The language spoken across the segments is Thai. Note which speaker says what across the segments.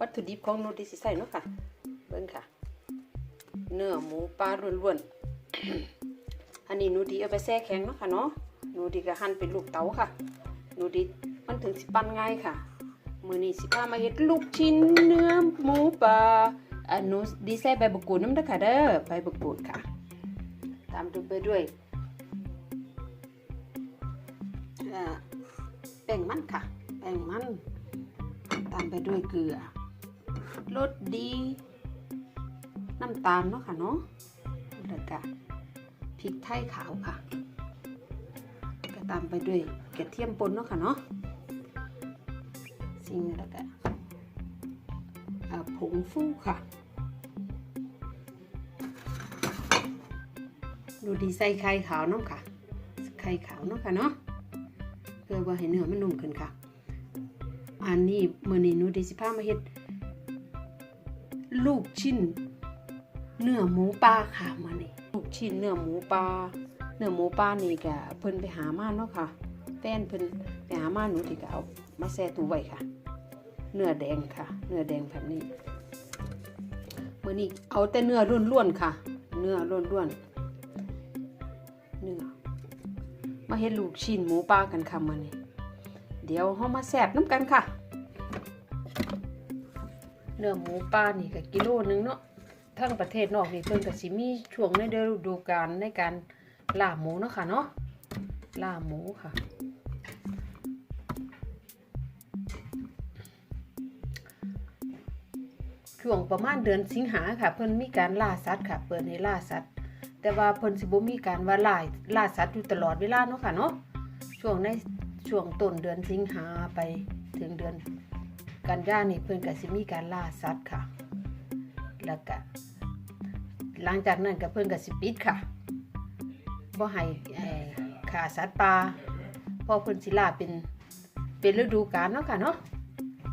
Speaker 1: วัตถุดิบของนูที่สิใส่เนาะค่ะ เบิ่งค่ะ เนื้อหมูปลาล้วนๆ อันนี้นูดีเอาไปแช่แข็งเนาะค่ะเนาะนูดีก็หั่นเป็นลูกเต๋าค่ะนูดีมันถึงสิปั้นง่ายค่ะ มือนี้สิพามาเฮ็ดลูกชิ้นเนื้อหมูปลาอันนูดีใส่ใบมะกรูดน้ำเด้อค่ะเด้อใบมะกรูดค่ะ ตามด้วยไปด้วยเอ่อแป้งมันค่ะ แป้งมัน ตามไปด้วยเกลือ รสดีน้ำตาลเนาะค่ะเนาะแล้วก็พริกไทยขาวค่ะก็ตามไปด้วยกระเทียมป่นเนาะค่ะเนาะสิ่งแล้วก็ผงฟูค่ะ ดูดีใส่ไข่ขาวเนาะค่ะ ไข่ขาวเนาะค่ะเนาะเพื่อว่าให้เนื้อมันนุ่มขึ้นค่ะ อันนี้เมื้อนี้นูดิสิพามาเฮ็ด ลูกชิ้น เนื้อหมูปลาค่ะมื้อนี้ลูกชิ้นเนื้อหมูปลาเนื้อหมูปลานี่ก็เพิ่นไปหามาเนาะค่ะแฟนเพิ่นไปหามาหนูที่ก็เอามาแช่ตู้ไว้ค่ะ เนื้อแดงค่ะ เนื้อแดงแบบนี้มื้อนี้เอาแต่เนื้อล้วนๆค่ะ เนื้อล้วนๆเนื้อมาเฮ็ดลูกชิ้นหมูปลากันค่ะมื้อนี้เดี๋ยวเฮามาแซ่บน้ำกันค่ะ นื้อหมูปลานี่ก็กิโลนึงเนาะทั้งประเทศนอกนี่เพิ่นก็สิมีช่วงในฤดูกาลในการล่าหมูเนาะค่ะเนาะล่าหมูค่ะ ช่วงประมาณเดือนสิงหาค่ะ เพิ่นมีการล่าสัตว์ค่ะ เปิดให้ล่าสัตว์ แต่ว่าเพิ่นสิบ่มีการว่าล่าล่าสัตว์อยู่ตลอดเวลาเนาะค่ะเนาะช่วงในช่วงต้นเดือนสิงหาไปถึงเดือน กันย่านี่เพิ่นก็สิมีการล่าสัตว์ค่ะ แล้วก็หลังจากนั้นก็เพิ่นก็สิปิดค่ะบ่ให้เอ่าสัตว์ป่าพอเพิ่นสิล่าเป็นเป็นฤดูกาลเนาะค่ะเนาะ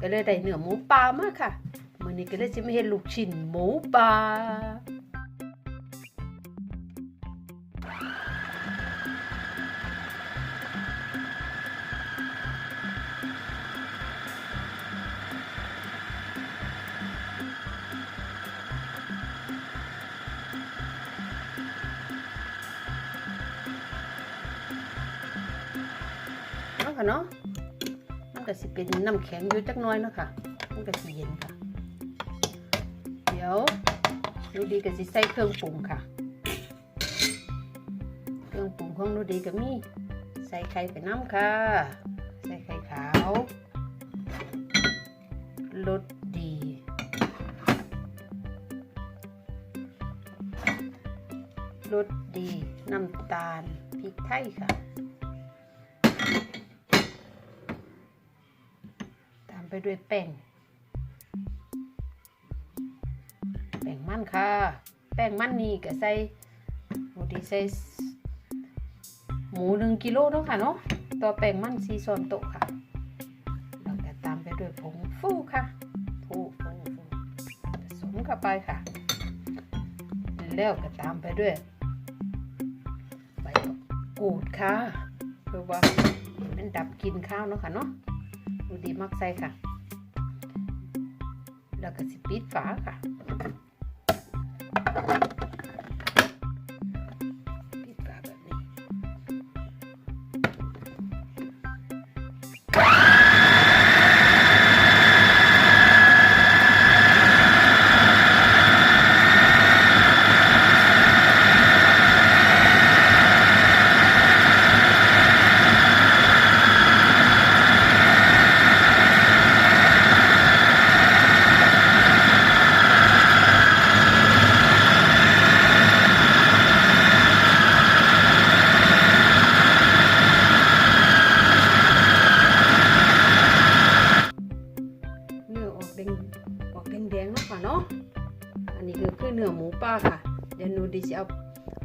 Speaker 1: ก็เลยได้เนื้อหมูป่ามาค่ะมื้อนี้ก็เลยสิมาเฮ็ดลูกชิ้นหมูป่า ค่ะเนาะมันก็สิเป็นน้ำแข็งอยู่จักน้อยเนาะค่ะ มันก็สิเย็นค่ะ เดี๋ยวนูดีก็สิใส่เครื่องปรุงค่ะ เครื่องปรุงของนูดีก็มีใส่ไข่ไปน้ำค่ะ ใส่ไข่ขาวรสดีรสดี น้ำตาล พริกไทยค่ะ ไปด้วยแป้งแป้งมันค่ะ แป้งมันนี่ก็ใส่หมูดีใส่หมูหนึ่งกิโลเนาะค่ะเนาะต่อแป้งมันสี่ช้อนโตค่ะแล้วก็ตามไปด้วยผงฟูค่ะฟูฟูฟูผสมเข้าไปค่ะ แล้วก็ตามไปด้วยใบกูดค่ะเพื่อว่ามันดับกลินข้าวเนาะค่ะเนาะ ดูดีมากใส่ค่ะ แล้วก็สิปิดฝาค่ะ เนื้อหมูป่าค่ะ เดี๋ยวหนูดีจะเอา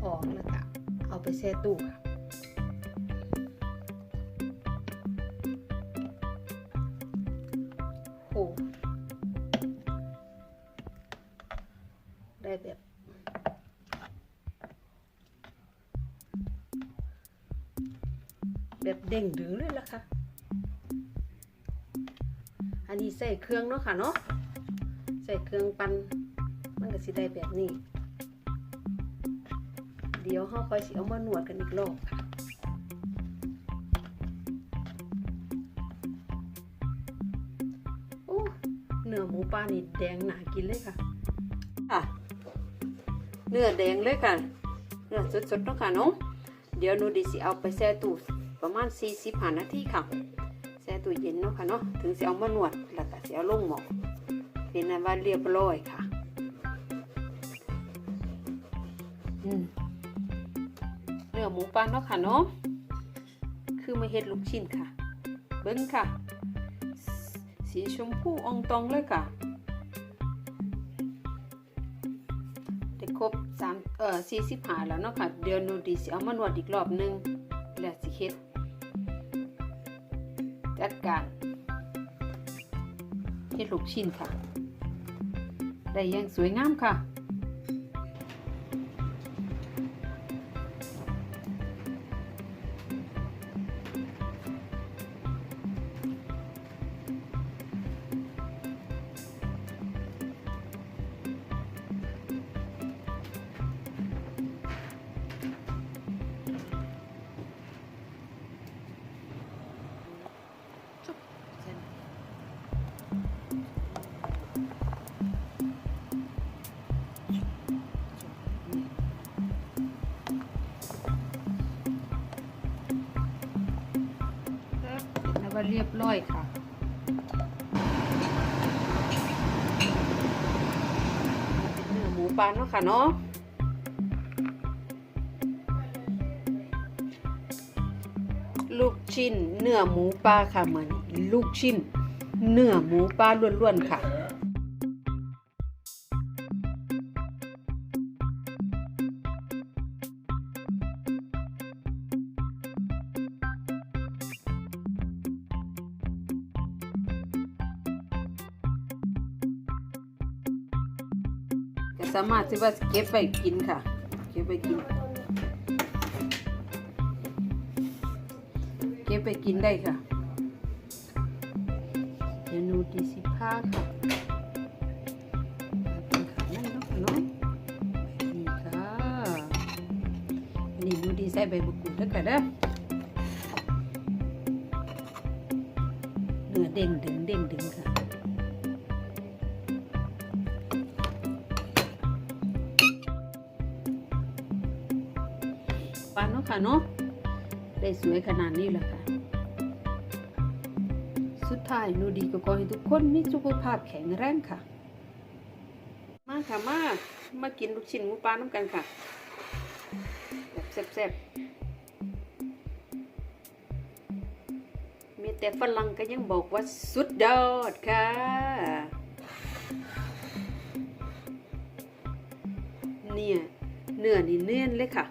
Speaker 1: ออกแล้วก็เอาไปแช่ตู้ค่ะโอได้แบบแบบเด้งดึงเลยล่ะค่ะ อันนี้ใส่เครื่องเนาะค่ะเนาะ ใส่เครื่องปันมัน ก็สิได้แบบนี้ เดี๋ยวเฮาค่อยสิเอามาหนวดกันอีกรอบค่ะโอ้เนื้อหมูปลานี่แดงหนากินเลยค่ะค่ะ เนื้อแดงเลยค่ะ เนื้อสดๆเนาะค่ะน้องเดี๋ยวหนูดิสิเอาไปแช่ตู้ประมาณ45นาทีค่ะแช่ตู้เย็นเนาะค่ะเนาะถึงสิเอามาหนวดแล้วก็สิเอาลงหม้อเป็นอันว่าเรียบร้อยค่ะ เนื้อหมูปลาเนาะค่ะเนาะ คือมาเฮ็ดลูกชิ้นค่ะ เบิ้งค่ะ สีชมพูอองตองเลยค่ะได้ครบสามเอ่อสี่สิบหาแล้วเนาะค่ะ เดี๋ยวนูดีสิเอามานวดอีกรอบนึง แล้วสิเฮ็ด จัดการเฮ็ดลูกชิ้นค่ะ ได้ยังสวยงามค่ะ ว่าเรียบร้อยค่ะเนื้อหมูปลาเนาะค่ะเนาะลูกชิ้นเนื้อหมูปลาค่ะเหมือนลูกชิ้นเนื้อหมูปลาล้วนๆค่ะ สามารถที่ว่าเก็บไปกินค่ะ เก็บไปกิน เก็บไปกินได้ค่ะเดี๋ยวนูดีสิผ้าค่ะเป็นขานั่นเนาะค่ะเนาะนี่ค่ะอันนี่หนูดีใส่ใบมะกรูดแล้วค่ะเด้อเนื้อเด้งดึงเด้งดึงค่ะ ค่ะเนาะได้สวยขนาดนี้แหละค่ะ สุดท้ายนูดีก็ขอให้ทุกคนมีสุขภาพแข็งแรงค่ะ มาค่ะมามากินลูกชิ้นหมูปลาน้ำกันค่ะแบบแซ่บๆมีแต่ฝรั่งก็ยังบอกว่าสุดยอดค่ะเนี่ยเนื้อนี่เนียนเลยค่ะ